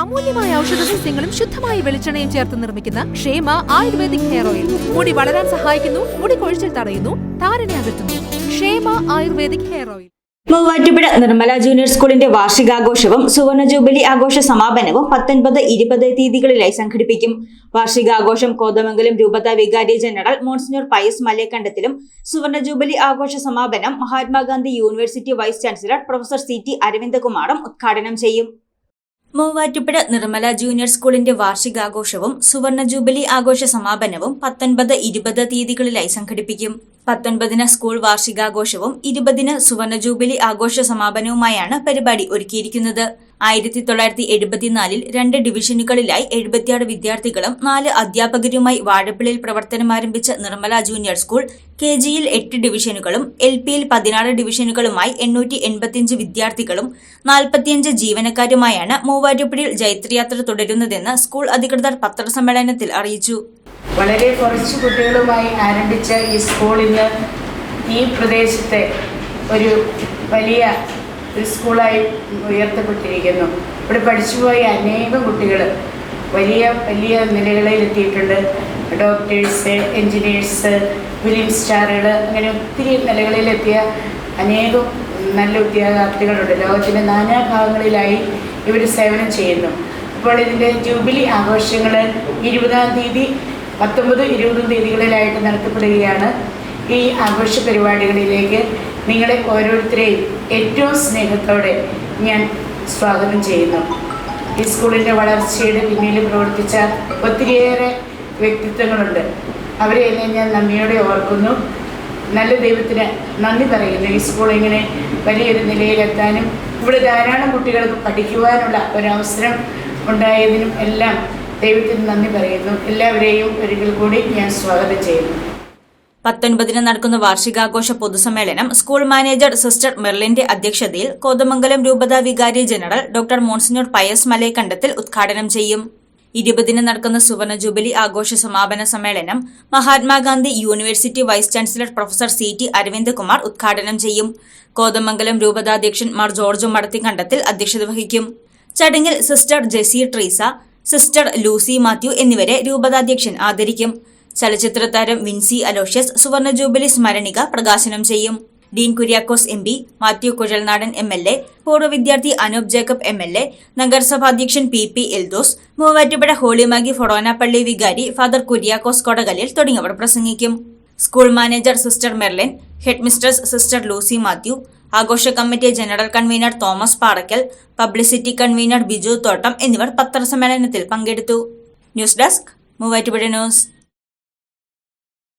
അമൂല്യമായ ഔഷധ സസ്യങ്ങളും ശുദ്ധമായ വെളിച്ചെണ്ണയും ചേർത്ത് നിർമ്മിക്കുന്ന ക്ഷേമ ആയുർവേദിക് ഹെയർ ഓയിൽ. മുടി വളരാൻ സഹായിക്കുന്നു മുടി കൊഴിച്ചിൽ തടയുന്നു താരനെ അകറ്റുന്നു. Kshema ayurvedic hair oil. Muvattupuzha Nirmala junior സ്കൂളിന്റെ വാർഷികാഘോഷവും സുവർണ ജൂബിലി ആഘോഷ സമാപനവും പത്തൊൻപത് ഇരുപത് തീയതികളിലായി സംഘടിപ്പിക്കും. വാർഷികാഘോഷം കോതമംഗലം രൂപത വികാരി ജനറൽ മോൺസിനോർ പയസ് മലയക്കണ്ടത്തിലും സുവർണ ജൂബിലി ആഘോഷ സമാപനം Mahatma Gandhi university vice chancellor professor C T അരവിന്ദകുമാറും ഉദ്ഘാടനം ചെയ്യും. മൂവാറ്റുപുഴ നിർമ്മല ജൂനിയർ സ്കൂളിന്റെ വാർഷികാഘോഷവും സുവർണ ജൂബിലി ആഘോഷ സമാപനവും പത്തൊൻപത് ഇരുപത് തീയതികളിലായി സംഘടിപ്പിക്കും. പത്തൊൻപതിന് സ്കൂൾ വാർഷികാഘോഷവും ഇരുപതിന് സുവർണ ജൂബിലി ആഘോഷ സമാപനവുമായാണ് പരിപാടി ഒരുക്കിയിരിക്കുന്നത്. ആയിരത്തി തൊള്ളായിരത്തി എഴുപത്തിനാലിൽ രണ്ട് ഡിവിഷനുകളിലായി എഴുപത്തിയാറ് വിദ്യാർത്ഥികളും നാല് അധ്യാപകരുമായി വാഴപ്പിള്ളിയിൽ പ്രവർത്തനം ആരംഭിച്ച നിർമ്മല ജൂനിയർ സ്കൂൾ കെ ജിയിൽ എട്ട് ഡിവിഷനുകളും എൽ പിയിൽ പതിനാറ് ഡിവിഷനുകളുമായി എണ്ണൂറ്റി എൺപത്തിയഞ്ച് വിദ്യാർത്ഥികളും നാൽപ്പത്തിയഞ്ച് ജീവനക്കാരുമായാണ് മൂവാറ്റുപുഴയിൽ ജൈത്രയാത്ര തുടരുന്നതെന്ന് സ്കൂൾ അധികൃതർ പത്രസമ്മേളനത്തിൽ അറിയിച്ചു. വളരെ കുറച്ച് കുട്ടികളുമായി ആരംഭിച്ച ഈ സ്കൂളിന് ഈ പ്രദേശത്തെ ഒരു വലിയ സ്കൂളായി ഉയർത്തപ്പെട്ടിരിക്കുന്നു. ഇവിടെ പഠിച്ചുപോയ അനേകം കുട്ടികൾ വലിയ വലിയ നിലകളിൽ എത്തിയിട്ടുണ്ട് ഡോക്ടേഴ്സ് എൻജിനീയേഴ്സ് ഫിലിം സ്റ്റാറുകൾ അങ്ങനെ ഒത്തിരി നിലകളിലെത്തിയ അനേകം നല്ല ഉദ്യോഗാർത്ഥികളുണ്ട്. ലോകത്തിന്റെ നാനാഭാഗങ്ങളിലായി ഇവർ സേവനം ചെയ്യുന്നു. അപ്പോൾ ഇതിന്റെ ജൂബിലി ആഘോഷങ്ങൾ ഇരുപതാം തീയതി പത്തൊമ്പത് ഇരുപതും തീയതികളിലായിട്ട് നടത്തപ്പെടുകയാണ് ഈ ആഘോഷ പരിപാടികളിലേക്ക്. നിങ്ങളെ ഓരോരുത്തരെയും ഏറ്റവും സ്നേഹത്തോടെ ഞാൻ സ്വാഗതം ചെയ്യുന്നു. ഈ സ്കൂളിന്റെ വളർച്ചയുടെ പിന്നിൽ പ്രവർത്തിച്ച ഒത്തിരിയേറെ വ്യക്തിത്വങ്ങളുണ്ട്. അവരെ എന്നെ ഞാൻ നന്ദിയോടെ ഓർക്കുന്നു. നല്ല ദൈവത്തിന് നന്ദി പറയുന്നു. ഈ സ്കൂൾ ഇങ്ങനെ വലിയൊരു നിലയിലെത്താനും ഇവിടെ ധാരാളം കുട്ടികൾക്ക് പഠിക്കുവാനുള്ള ഒരവസരം ഉണ്ടായതിനും എല്ലാം ദൈവത്തിന് നന്ദി പറയുന്നു. എല്ലാവരെയും ഒരിക്കൽ കൂടി ഞാൻ സ്വാഗതം ചെയ്യുന്നു. പത്തൊൻപതിന് നടക്കുന്ന വാർഷികാഘോഷ പൊതുസമ്മേളനം സ്കൂൾ മാനേജർ സിസ്റ്റർ മെർലിന്റെ അധ്യക്ഷതയിൽ കോതമംഗലം രൂപത വികാരി general doctor monsignor Pius Malayakandathil ഉദ്ഘാടനം ചെയ്യും. ഇരുപതിന് നടക്കുന്ന സുവർണ ജൂബിലി ആഘോഷ സമാപന സമ്മേളനം Mahatma Gandhi university vice chancellor professor C T Aravindakumar ഉദ്ഘാടനം ചെയ്യും. കോതമംഗലം രൂപതാധ്യക്ഷൻ മാർ ജോർജ് മടത്തിക്കണ്ടത്തിൽ അധ്യക്ഷത വഹിക്കും. ചടങ്ങിൽ sister Jessy Treesa sister Lucy Mathew എന്നിവരെ രൂപതാധ്യക്ഷൻ ആദരിക്കും. ചലച്ചിത്ര താരം വിൻസി അലോഷ്യസ് സുവർണ ജൂബിലി സ്മരണിക പ്രകാശനം ചെയ്യും. Dean Kuriakose M P Mathew Kuzhalnadan M L A പൂർവ വിദ്യാർത്ഥി Anoop Jacob M L A നഗരസഭാധ്യക്ഷൻ P P Eldose Muvattupuzha holy Magi ഫൊറോനാപ്പള്ളി വികാരി ഫാദർ കുര്യാക്കോസ് കൊടകലിൽ തുടങ്ങിയവർ പ്രസംഗിക്കും. School manager sister Merlin head mistress sister Lucy Mathew ആഘോഷ committee general convener Thomas Parackal publicity convener Biju Thottam എന്നിവർ പത്രസമ്മേളനത്തിൽ പങ്കെടുത്തു. News desk Muvattupuzha news.